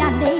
e a dei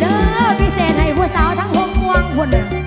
เด้อพิเศษให้ผู้สาวทั้งหกม่วงคนน่ะ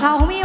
好，红า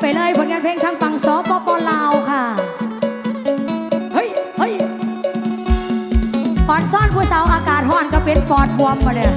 ไปเลยผลงานเพลงทางฝั่งสปปลาวค่ะ เฮ้ยเฮ้ยปอนซ่อนผู้สาวอากาศห้อนก็เป็นปอดบวมมาเนี่ย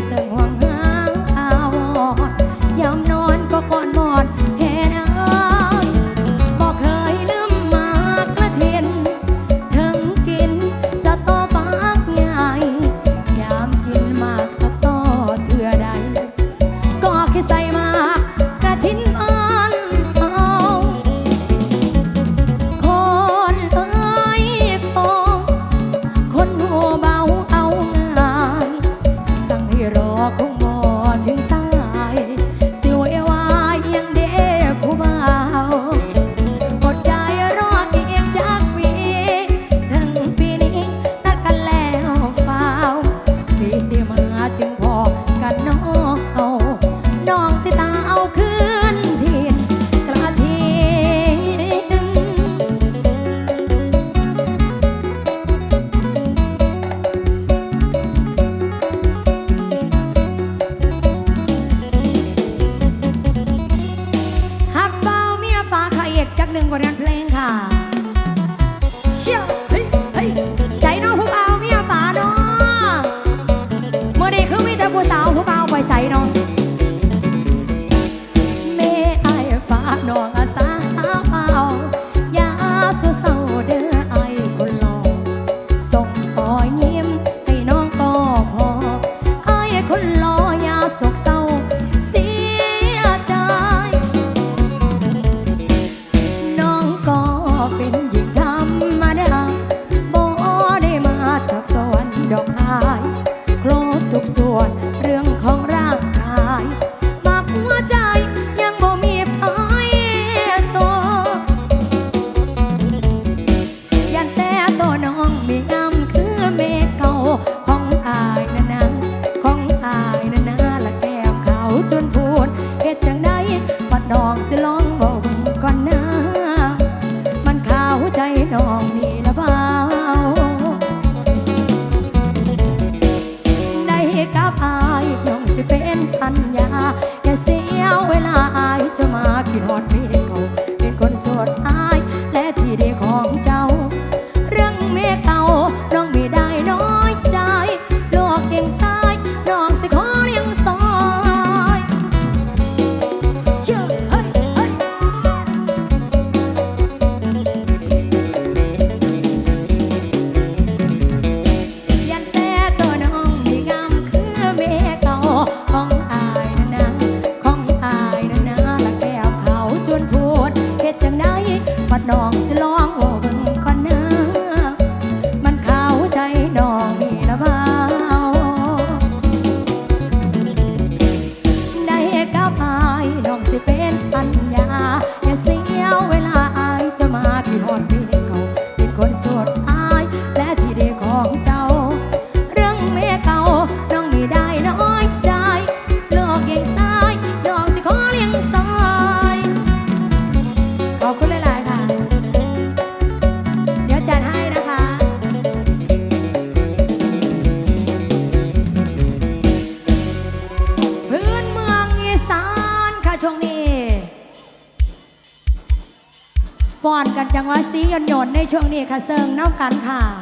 besar. ช่วงนี้ค่ะเซิงน้ำกันค่ะ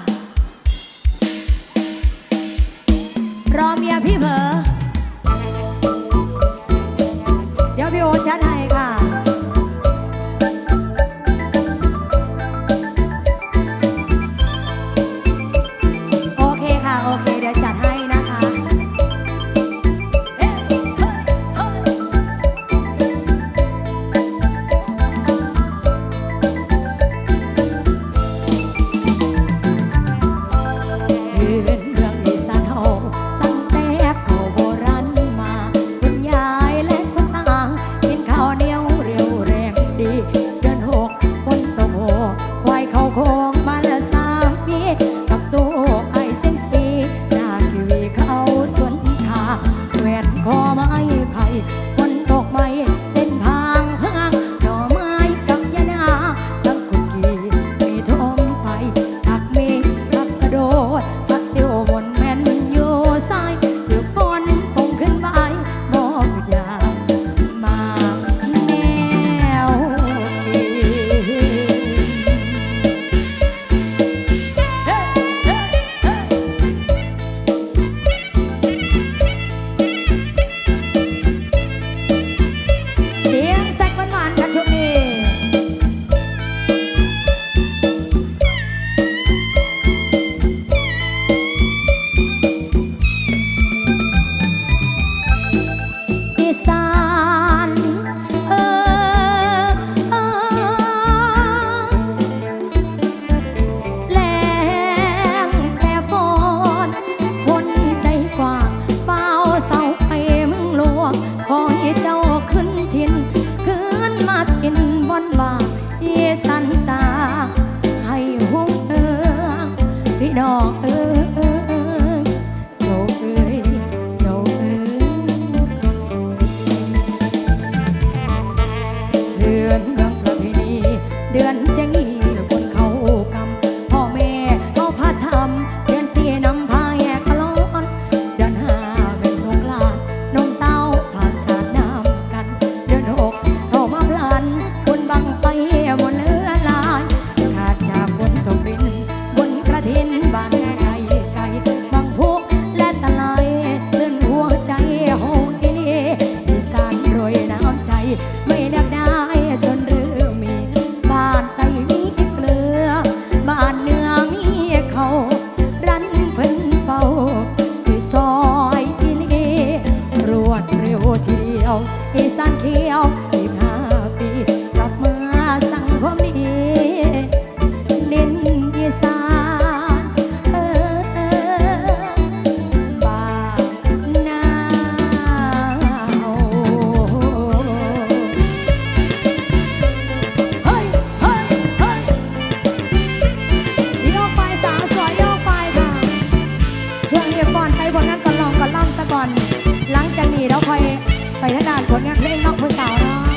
พัฒนาผลงานเพลงนอกผู้สาวนาอ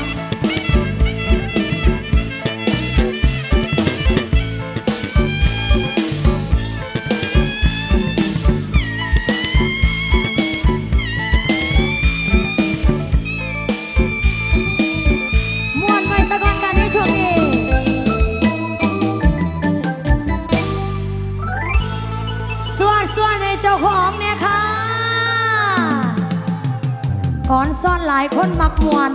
ายคนมักมวน